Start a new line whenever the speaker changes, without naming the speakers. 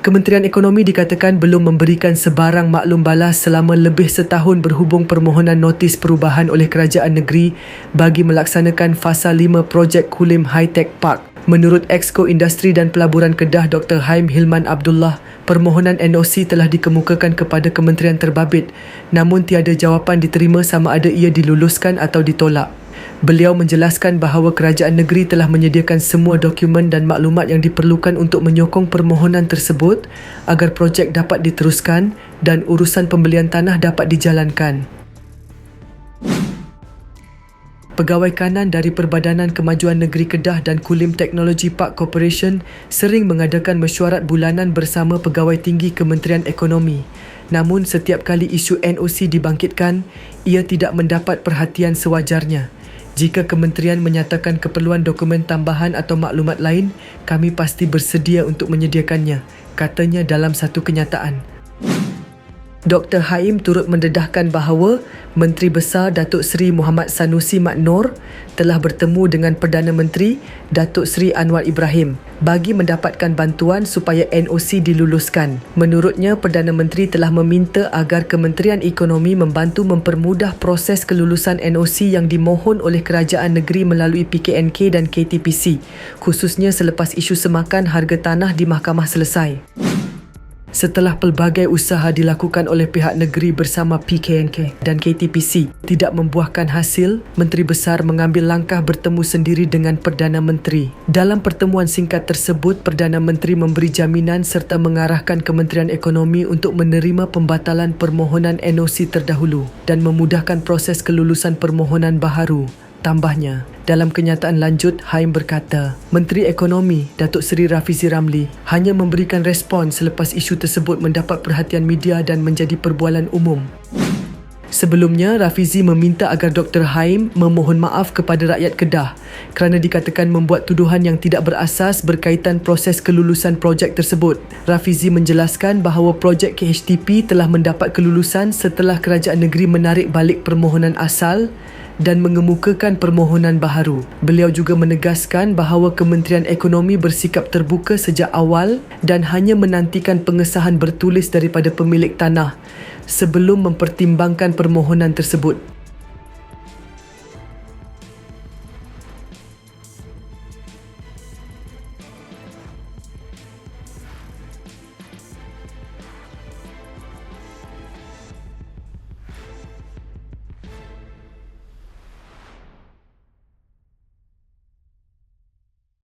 Kementerian Ekonomi dikatakan belum memberikan sebarang maklum balas selama lebih setahun berhubung permohonan notis perubahan oleh kerajaan negeri bagi melaksanakan fasa 5 projek Kulim High Tech Park. Menurut Exco Industri dan Pelaburan Kedah Dr. Haim Hilman Abdullah, permohonan NOC telah dikemukakan kepada kementerian terbabit namun tiada jawapan diterima sama ada ia diluluskan atau ditolak. Beliau menjelaskan bahawa kerajaan negeri telah menyediakan semua dokumen dan maklumat yang diperlukan untuk menyokong permohonan tersebut agar projek dapat diteruskan dan urusan pembelian tanah dapat dijalankan. Pegawai kanan dari Perbadanan Kemajuan Negeri Kedah dan Kulim Technology Park Corporation sering mengadakan mesyuarat bulanan bersama pegawai tinggi Kementerian Ekonomi. Namun setiap kali isu NOC dibangkitkan, ia tidak mendapat perhatian sewajarnya. Jika kementerian menyatakan keperluan dokumen tambahan atau maklumat lain, kami pasti bersedia untuk menyediakannya, katanya dalam satu kenyataan. Dr. Haim turut mendedahkan bahawa Menteri Besar Datuk Seri Muhammad Sanusi Mat Noor telah bertemu dengan Perdana Menteri Datuk Seri Anwar Ibrahim bagi mendapatkan bantuan supaya NOC diluluskan. Menurutnya, Perdana Menteri telah meminta agar Kementerian Ekonomi membantu mempermudah proses kelulusan NOC yang dimohon oleh kerajaan negeri melalui PKNK dan KTPC, khususnya selepas isu semakan harga tanah di mahkamah selesai. Setelah pelbagai usaha dilakukan oleh pihak negeri bersama PKNK dan KTPC tidak membuahkan hasil, Menteri Besar mengambil langkah bertemu sendiri dengan Perdana Menteri. Dalam pertemuan singkat tersebut, Perdana Menteri memberi jaminan serta mengarahkan Kementerian Ekonomi untuk menerima pembatalan permohonan NOC terdahulu dan memudahkan proses kelulusan permohonan baharu. Tambahnya, dalam kenyataan lanjut, Haim berkata, Menteri Ekonomi Datuk Seri Rafizi Ramli hanya memberikan respon selepas isu tersebut mendapat perhatian media dan menjadi perbualan umum. Sebelumnya, Rafizi meminta agar Dr. Haim memohon maaf kepada rakyat Kedah kerana dikatakan membuat tuduhan yang tidak berasas berkaitan proses kelulusan projek tersebut. Rafizi menjelaskan bahawa projek KHTP telah mendapat kelulusan setelah kerajaan negeri menarik balik permohonan asal dan mengemukakan permohonan baharu. Beliau juga menegaskan bahawa Kementerian Ekonomi bersikap terbuka sejak awal dan hanya menantikan pengesahan bertulis daripada pemilik tanah sebelum mempertimbangkan permohonan tersebut.